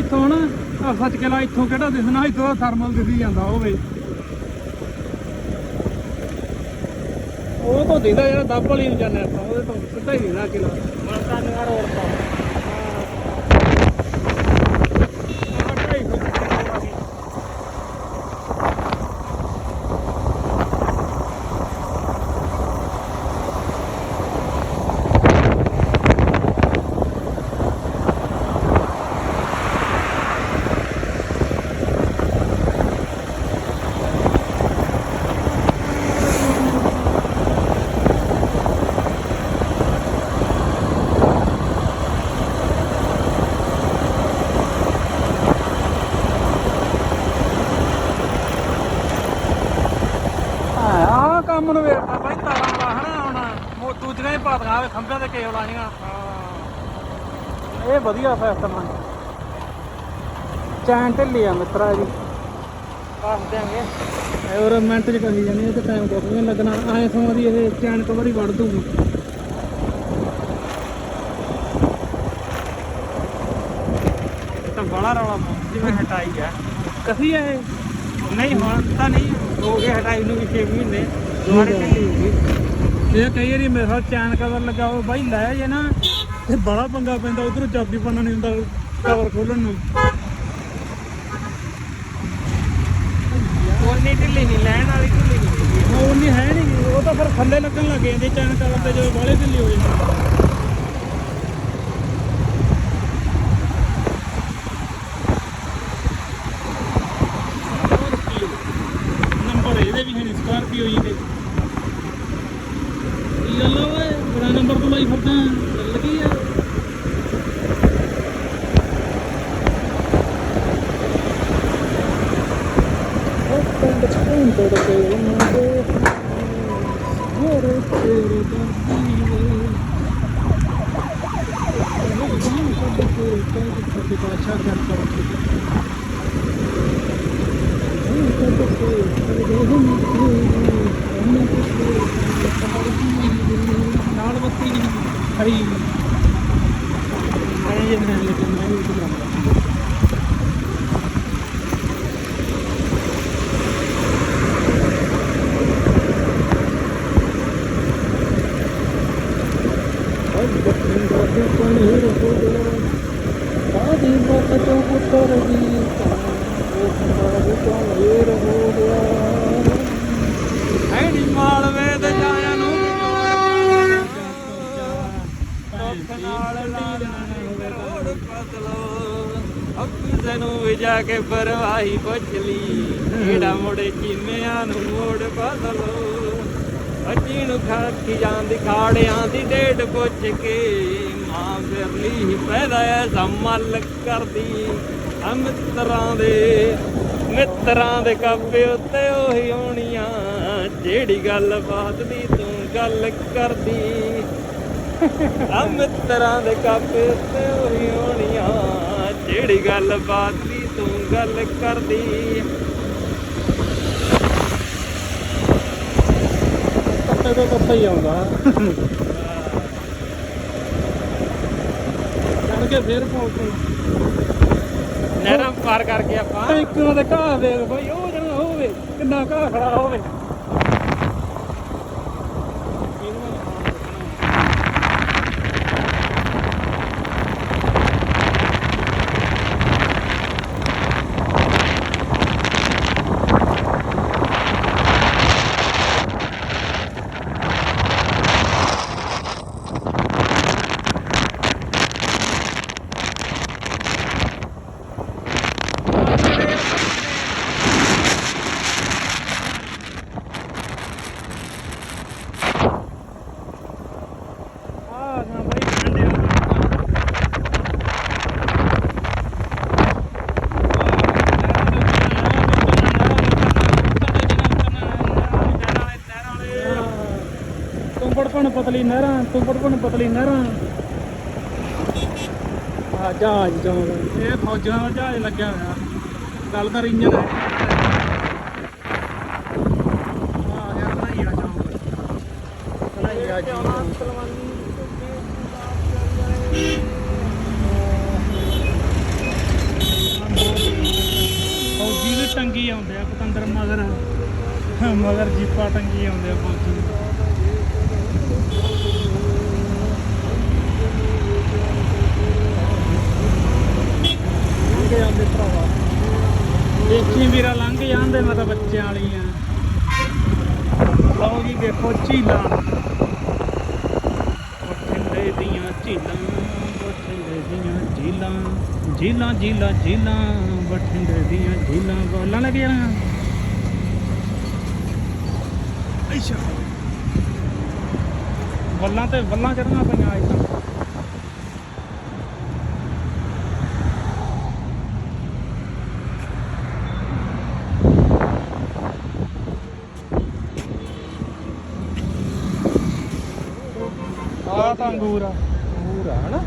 ਇੱਥੋਂ ਨਾ, ਆਹ ਸੱਚ ਕਿਲਾ ਇੱਥੋਂ ਕਿਹੜਾ ਦਿਸਣਾ, ਇੱਥੋਂ ਦਾ ਥਰਮਲ ਦਿਸੀ ਜਾਂਦਾ ਹੋਵੇ ਉਹ ਤੋਂ ਦਿੰਦਾ ਜਿਹੜਾ ਦੱਬ ਵਾਲੀ ਨੂੰ ਜਾਂਦਾ ਉਹਦੇ ਤੋਂ ਸਿੱਧਾ ਹੀ ਦਿੰਦਾ ਕਿਲਾ। ਮਲਕਾ ਰੋਡ ਤੋਂ ਕੰਮ ਨੂੰ ਵੇਖਦਾ ਬਾਈ ਤਾਰਾਂ ਵਾਲਾ ਹਨਾ ਹੁਣ। ਉਹ ਦੂਜੀਆਂ ਹੀ ਪਾਤੀਆਂ ਖੰਭਿਆਂ ਤੇ ਕੇਬਲ ਆਈਆਂ। ਇਹ ਵਧੀਆ ਸਿਸਟਮ ਆ। ਚੈਨ ਢਿੱਲੀ ਆ ਮਿੱਤਰਾ ਜੀ। ਦੱਸ ਦਿਆਂਗੇ। ਹੋਰ ਮਿੰਟ ਚ ਕਹੀ ਜਾਣੀ ਇਹ ਤੇ ਟਾਈਮ ਕੁਝ ਨਹੀਂ ਲੱਗਣਾ। ਐਂ ਸਮਾਂ ਦੀ ਇਹ ਚੈਨ ਕਵਰ ਵੜ ਦੂਗੀ ਤਾਂ ਬੜਾ ਰੌਲਾ ਜਿਵੇਂ ਹਟਾਈ ਆ। ਕਸੀ ਆ ਇਹ? ਨਹੀਂ ਹੁਣ ਤਾਂ ਨਹੀਂ ਹੋ ਗਏ ਹਟਾਈ ਨੂੰ ਵੀ 6 ਮਹੀਨੇ। ਹੋ ਗਈ ਇਹ ਕਈ ਵਾਰੀ ਮੇਰੇ ਨਾਲ ਚੈਨ ਕਵਰ ਲੱਗਾ ਉਹ ਬਾਈ ਲੈ ਜੇ ਨਾ ਤੇ ਬੜਾ ਪੰਗਾ ਪੈਂਦਾ ਉਧਰੋਂ ਚਾਬੀ ਪਾਣਾ ਨਹੀਂ ਹੁੰਦਾ ਕਵਰ ਖੋਲਣ ਨੂੰ। ਉਨੀ ਢਿੱਲੀ ਨਹੀਂ ਲੈਣ ਵਾਲੀ ਢਿੱਲੀ ਨਹੀਂ। ਉਹ ਨਹੀਂ ਹੈ ਨਹੀਂ ਉਹ ਤਾਂ ਫਿਰ ਥੱਲੇ ਲੱਗਣ ਲੱਗ ਜਾਂਦੇ ਚੈਨ ਕਵਰ ਤੇ ਜਦੋਂ ਬਾਹਲੇ ਢਿੱਲੀ ਹੋ ਜਾਂਦੀ ਨੰਬਰ ਇਹਦੇ ਵੀ ਹੈ ਸਕਾਰਪੀਓ ਜੀ ਦੇ। ਯੱਲੋ ਓਏ ਬੜਾ ਨੰਬਰ ਤੋਂ ਲਾਈ ਫਿਰਦਾ ਚੱਲ ਗਈ ਆ। ਨਾਲ ਬੱਤੀ ਖੜੀ ਮੈਂ ਇਹ ਮੈਂ ਲੇਕਿਨ ਮੈਂ ਇਹ ਕਰਾਂਗਾ ਐਡੀ ਮਾਲਵੇ ਤੇ ਜਾਇਆ ਨੂੰ ਦੁੱਖ ਨਾਲ ਲਾਣਾ ਰੋੜ ਪਤਲੋ। ਅੱਗੇ ਨੂੰ ਵੀ ਜਾ ਕੇ ਪਰਵਾਹੀ ਪੁੱਛ ਲਈ ਜਿਹੜਾ ਮੁੜੇ ਚੀਮਿਆਂ ਨੂੰ ਮੋੜ ਬਦਲੋ ਅੱਜੀ ਨੂੰ ਖਾਕੀ ਜਾਂਦੀ, ਖਾੜਿਆਂ ਦੀ ਡੇਢ ਪੁੱਛ ਕੇ ਮਾਂ ਬਿਰਲੀ ਪੈਦਾ ਐਸਾ ਕਰਦੀ। ਆ ਮਿੱਤਰਾਂ ਦੇ ਮਿੱਤਰਾਂ ਦੇ ਕਾਪੇ ਉੱਤੇ ਉਹੀ ਹੋਣੀਆਂ, ਜਿਹੜੀ ਗੱਲ ਬਾਤ ਦੀ ਤੂੰ ਗੱਲ ਕਰਦੀ। ਆ ਮਿੱਤਰਾਂ ਦੇ ਕਾਪੇ ਉੱਤੇ ਉਹੀ ਹੋਣੀਆਂ, ਜਿਹੜੀ ਗੱਲ ਬਾਤ ਦੀ ਤੂੰ ਗੱਲ ਕਰਦੀ। ਕੱਟੇ ਤੋਂ ਕੱਟਾ ਹੀ ਆਉਂਦਾ। ਚੜ ਕੇ ਫੇਰ ਪਹੁੰਚ ਨਹਿਰਾਂ ਪਾਰ ਕਰਕੇ ਆਪਾਂ। ਟੈਂਕਾਂ ਦੇ ਘਾਹ ਦੇ ਬਾਈ ਉਹ ਜਿਹੜਾ ਹੋਵੇ ਕਿੰਨਾ ਘਾਹ ਖੜਾ ਹੋਵੇ ਆ ਨਾ ਬਾਈ ਕੰਡੇ ਤੁੰਬੜਪਣ ਪਤਲੀ ਨਹਿਰਾਂ, ਤੂੰ ਤੁੰਬੜਪਣ ਪਤਲੀ ਨਹਿਰਾਂ। ਆ ਜਹਾਜ਼ ਚੌਂਕ ਇਹ ਫੌਜਾਂ ਦਾ ਜਹਾਜ਼ ਲੱਗਿਆ ਹੋਇਆ। ਗੱਲ ਤਾਂ ਇੰਜਨ ਹੈ ਆ ਗਿਆ ਕਨਈਆ ਚੌਂਕ ਕਨਈਆ ਜੀ ਟੰਗੀ ਆਉਂਦੇ ਆ, ਪਤੰਦਰ ਮਗਰ। ਮਗਰ ਜੀਪਾ ਟੰਗੀ ਆਉਂਦੇ ਆ ਫੌਜੀ। ਲੰਘ ਜਾਂਦੇ ਭਰਾਵਾ। ਦੇਖੀ ਵੀਰਾ, ਲੰਘ ਜਾਂਦੇ ਮੈਂ ਤਾਂ ਬੱਚਿਆਂ ਵਾਲੀਆਂ। ਲਓ ਜੀ ਵੇਖੋ ਝੀਲਾਂ। ਬਠਿੰਡੇ ਦੀਆਂ ਝੀਲਾਂ, ਬਠਿੰਡੇ ਦੀਆਂ ਝੀਲਾਂ ਝੀਲਾਂ ਝੀਲਾਂ ਝੀਲਾਂ, ਬਠਿੰਡੇ ਦੀਆਂ ਝੀਲਾਂ। ਬੋਲਣ ਲੱਗ ਜਾਣਾ। ਅੱਛਾ। ਵੱਲਾਂ ਤੇ ਵੱਲਾਂ ਚੜਨਾ ਪਈਆਂ ਅੱਜ ਤਾਂ ਆ। ਤਾਂ ਅੰਗੂਰ ਆ ਪੂਰਾ ਹਨਾ